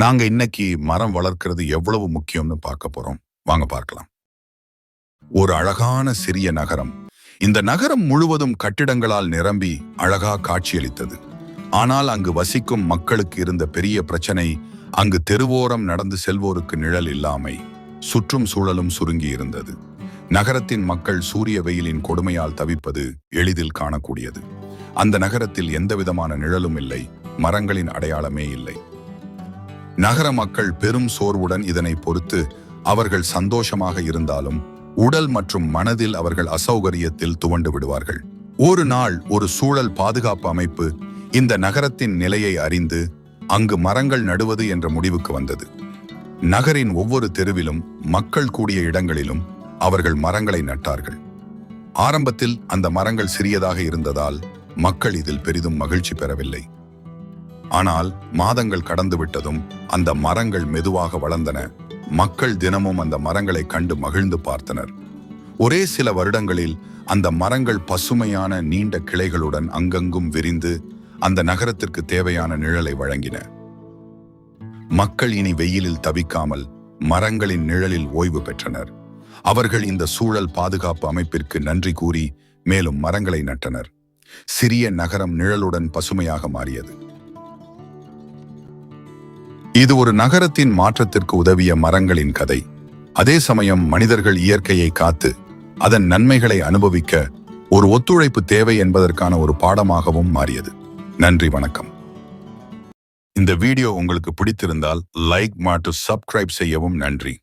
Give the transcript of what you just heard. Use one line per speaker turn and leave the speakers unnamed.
நாங்க இன்னைக்கு மரம் வளர்க்கிறது எவ்வளவு முக்கியம்னு பார்க்க போறோம். வாங்க பார்க்கலாம். ஒரு அழகான சிறிய நகரம். இந்த நகரம் முழுவதும் கட்டிடங்களால் நிரம்பி அழகா காட்சியளித்தது. ஆனால் அங்கு வசிக்கும் மக்களுக்கு இருந்த பெரிய பிரச்சனை அங்கு தெருவோரம் நடந்து செல்வோருக்கு நிழல் இல்லாமை சுற்றும் சூழலும் சுருங்கி இருந்தது. நகரத்தின் மக்கள் சூரிய வெயிலின் கொடுமையால் தவிப்பது எளிதில் காணக்கூடியது. அந்த நகரத்தில் எந்தவிதமான நிழலும் இல்லை மரங்களின் அடையாளமே இல்லை. நகர மக்கள் பெரும் சோர்வுடன் இதனை பொறுத்து அவர்கள் சந்தோஷமாக இருந்தாலும் உடல் மற்றும் மனதில் அவர்கள் அசௌகரியத்தில் துவண்டு விடுவார்கள். ஒரு நாள் ஒரு சூழல் பாதுகாப்பு அமைப்பு இந்த நகரத்தின் நிலையை அறிந்து அங்கு மரங்கள் நடுவது என்ற முடிவுக்கு வந்தது. நகரின் ஒவ்வொரு தெருவிலும் மக்கள் கூடிய இடங்களிலும் அவர்கள் மரங்களை நட்டார்கள். ஆரம்பத்தில் அந்த மரங்கள் சிறியதாக இருந்ததால் மக்கள் இதில் பெரிதும் மகிழ்ச்சி பெறவில்லை. ஆனால் மாதங்கள் கடந்து விட்டதும் அந்த மரங்கள் மெதுவாக வளர்ந்தன. மக்கள் தினமும் அந்த மரங்களை கண்டு மகிழ்ந்து பார்த்தனர். ஒரே சில வருடங்களில் அந்த மரங்கள் பசுமையான நீண்ட கிளைகளுடன் அங்கங்கும் விரிந்து அந்த நகரத்திற்கு தேவையான நிழலை வழங்கின. மக்கள் இனி வெயிலில் தவிக்காமல் மரங்களின் நிழலில் ஓய்வு பெற்றனர். அவர்கள் இந்த சூழல் பாதுகாப்பு அமைப்பிற்கு நன்றி கூறி மேலும் மரங்களை நட்டனர். சிறிய நகரம் நிழலுடன் பசுமையாக மாறியது. இது ஒரு நகரத்தின் மாற்றத்திற்கு உதவிய மரங்களின் கதை. அதே சமயம் மனிதர்கள் இயற்கையை காத்து அதன் நன்மைகளை அனுபவிக்க ஒரு ஒத்துழைப்பு தேவை என்பதற்கான ஒரு பாடமாகவும் மாறியது. நன்றி வணக்கம். இந்த வீடியோ உங்களுக்கு பிடித்திருந்தால் லைக் மாட்டு சப்ஸ்கிரைப் செய்யவும் நன்றி.